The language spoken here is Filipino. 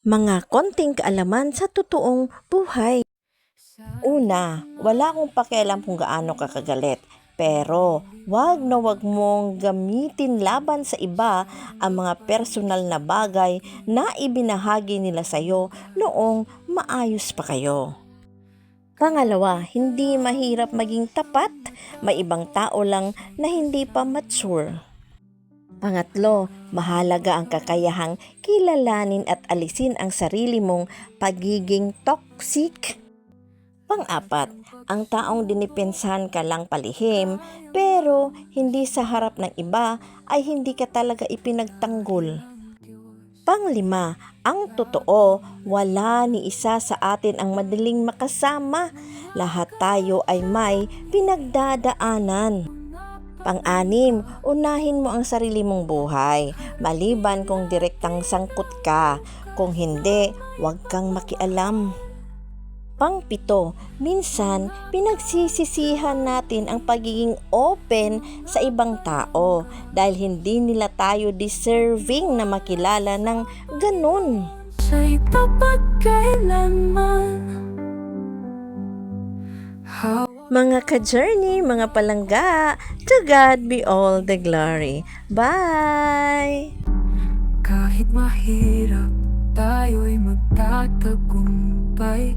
Mga konting kaalaman sa totoong buhay. Una, wala akong pakialam kung gaano ka kagalit. Pero, wag na wag mong gamitin laban sa iba ang mga personal na bagay na ibinahagi nila sa'yo noong maayos pa kayo. Pangalawa, hindi mahirap maging tapat. May ibang tao lang na hindi pa mature. Pangatlo, mahalaga ang kakayahang kilalanin at alisin ang sarili mong pagiging toxic. Pang-apat, ang taong dinipensahan ka lang palihim pero hindi sa harap ng iba ay hindi ka talaga ipinagtanggol. Panglima, ang totoo, wala ni isa sa atin ang madaling makasama. Lahat tayo ay may pinagdadaanan. Pang-anim, unahin mo ang sarili mong buhay, maliban kung direktang sangkot ka. Kung hindi, huwag kang makialam. Pangpito, minsan pinagsisisihan natin ang pagiging open sa ibang tao dahil hindi nila tayo deserving na makilala ng ganun. Siya'y tapat kailanman Mga ka-journey, mga palangga, to God be all the glory. Bye! kahit mahirap Tayo'y magtatagumpay